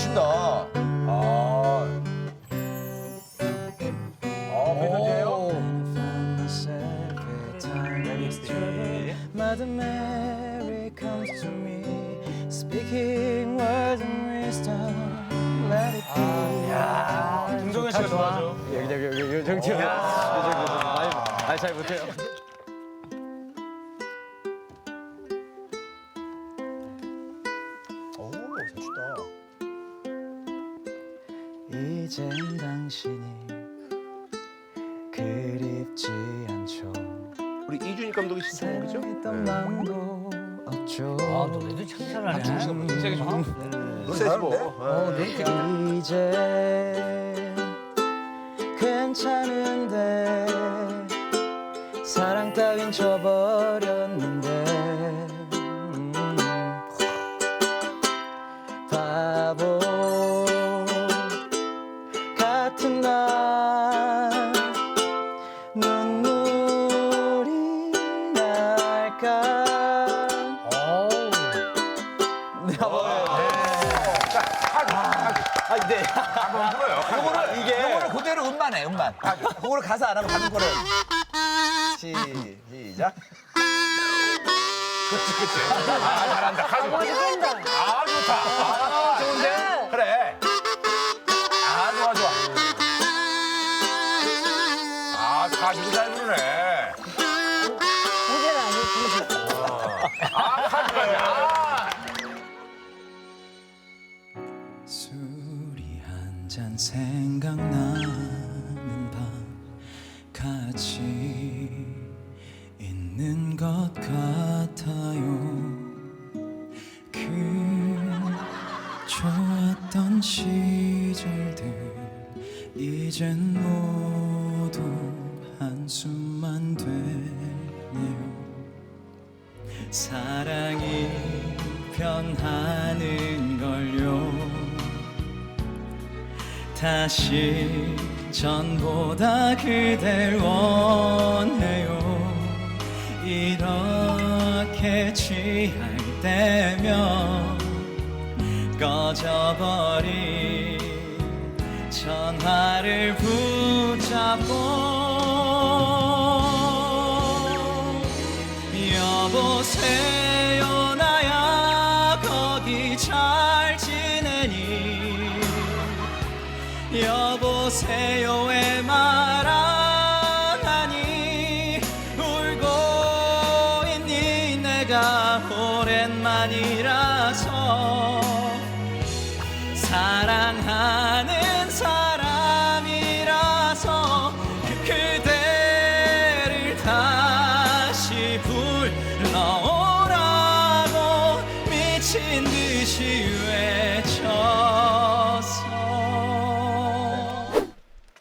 춘다. 아. 어, 메로디예요? Mother Mary comes to me, speaking words of wisdom. Let it be. 김종현 씨가 좋아하죠. 여기 여기 여기 여기 저기 저기 아니 아니 잘 못해요. 오, 잘 춘다. 이젠 당신이 그립지 않죠. 우리 이준익 감독이 신청곡이죠? 했던 마음도 없죠. 아, 노래도 참 잘하네. 굉장히 좋아. 노래 잘하는데? 어, 네, 되게 이제 괜찮은데 사랑 따윈 져버렸 아, 네. 한번 불어요. 요거를 이게 요거를 그대로 음만 해, 음만. 그거를 가사 안 하고 가는 거를. 시, 시작. 그치, 그치. 아, 잘한다. 가수. 아, 좋다. 아, 좋은데? 그래. 아, 좋아, 좋아. 아, 가수도 잘 부르네. 문제는 아니고. 아, 가수가요. 아. 술이 잔 생각나는 밤 같이 있는 것 같아요. 그 좋았던 시절들 이젠 모두 한숨만 되네요. 사랑이 변하는 다시 전보다 그댈 원해요. 이렇게 취할 때면 꺼져버린 전화를 붙잡고 여보세요 사랑하는 사람이라서 그 그대를 다시 불러오라고 미친 듯이 외쳤어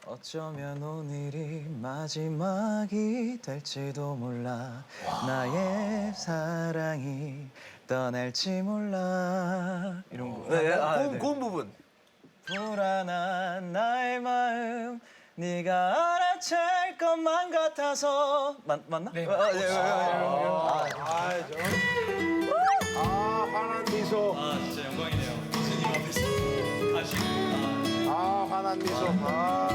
어쩌면 오늘이 마지막이 될지도 몰라. 나의 사랑이 떠날지 몰라. 이런 거. 네, 아, 네. 고음 부분. 불안한 나의 마음 네가 알아챌 것만 같아서 맞, 맞나? 네. 아, 네, 네, 네, 네, 네. 아, 아, 저. 아, 환한 미소. 아 진짜 영광이네요 교수님 앞에서 가시는 아, 환한 미소. 아.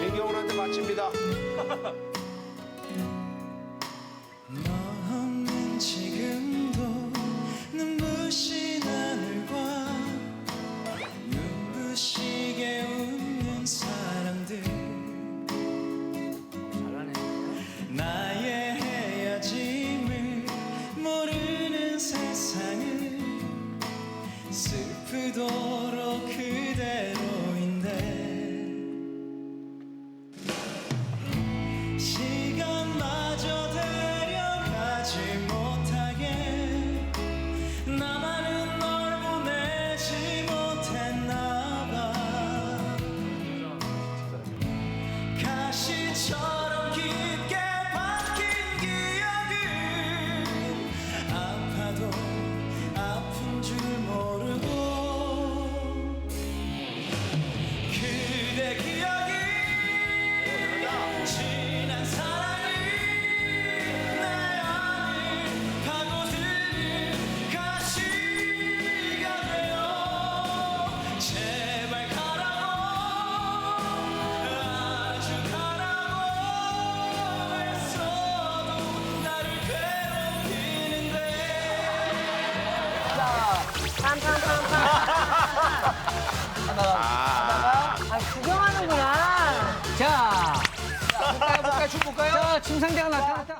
민경훈한테 마칩니다. 그대로 숭상대가 나타났다.